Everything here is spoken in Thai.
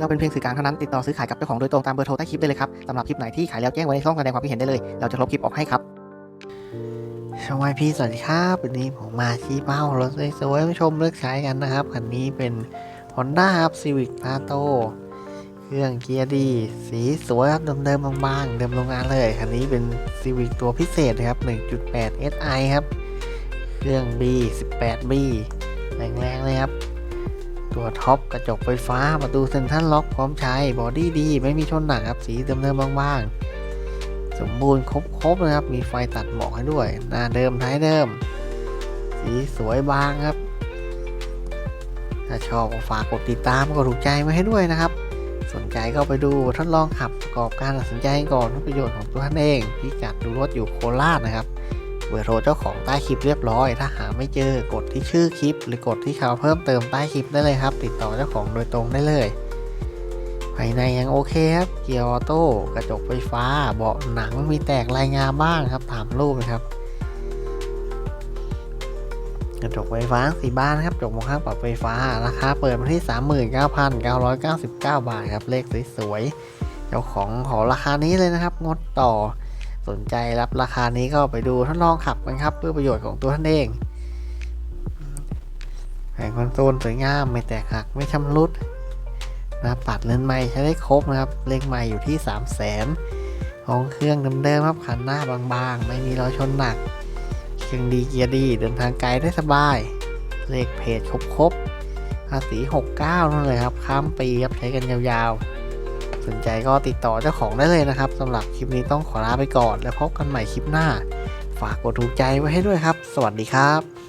เราเป็นเพียงสื่อกลางเท่านั้นติดต่อซื้อขายกับเจ้าของโดยตรงตามเบอร์โทรใต้คลิปได้เลยครับสำหรับคลิปไหนที่ขายแล้วแจ้งไว้ในช่องแสดงความคิดเห็นได้เลย เราจะลบคลิปออกให้ครับสวัสดีสวัสดีครับวันนี้ผมมาชี้เป้ารถสวยๆมาชมเลือกใช้กันนะครับคันนี้เป็น Honda ครับ Civic p a t o เครื่องเกียร์ดีสีสวยครับเดิมๆบางๆเดิมโรงงานเลยคันนี้เป็น Civic ตัวพิเศษนะครับ 1.8 SI ครับ เครื่อง B 18B แรงๆเลยครับ ตัวท็อปกระจกไฟฟ้าประตูเซ็นทรัลล็อกพร้อมใช้บอดี้ดี ไม่มีชนหนักครับสีเดิมๆบางๆ สมบูรณ์ครบๆนะครับ มีไฟตัดหมอกให้ด้วย หน้าเดิมท้ายเดิม สีสวยบางครับ ถ้าชอบฝากกดติดตามกดถูกใจมาให้ด้วยนะครับ สนใจก็ไปดูทดลองขับประกอบการตัดสินใจก่อนเพื่อประโยชน์ของตัวท่านเองพิกัดดูรถอยู่โคราชนะครับ เบอร์โทรเจ้าของใต้คลิปเรียบร้อย ถ้าหาไม่เจอกดที่ชื่อคลิป หรือกดที่คำเพิ่มเติมใต้คลิปได้เลยครับ ติดต่อเจ้าของโดยตรงได้เลยภายในยังโอเคครับ เกียร์ออโต้กระจกไฟฟ้า เบาะหนังมีแตกลายงาบ้างครับ ถามรูปนะครับ กระจกไฟฟ้าสีบ้านครับ จกมองข้างปรับไฟฟ้า ราคาเปิดมาที่ 39,999 บาทครับ เลขสวยๆ เจ้าของขอราคานี้เลยนะครับ งดต่อ สนใจรับราคานี้ก็ไปดูทดลองขับกันครับ เพื่อประโยชน์ของตัวท่านเองแผงคอนโซลสวยงามไม่แตกหักไม่ชำรุดนะปัดเลนส์ไม้ใช้ได้ครบนะครับ เลขไม้อยู่ที่ 3 0 0 0 0นห้องเครื่องเดิมๆครับขันหน้าบางๆ ไม่มีรอยชนหนัก เครื่องดีเกียร์ดี เดินทางไกลได้สบาย เลขเพจครบๆภาษี 69 นั่นเลยครับ ข้ามปีครับใช้กันยาวๆ สนใจก็ติดต่อเจ้าของได้เลยนะครับสำหรับคลิปนี้ต้องขอลาไปก่อน แล้วพบกันใหม่คลิปหน้า ฝากกดถูกใจไว้ให้ด้วยครับ สวัสดีครับ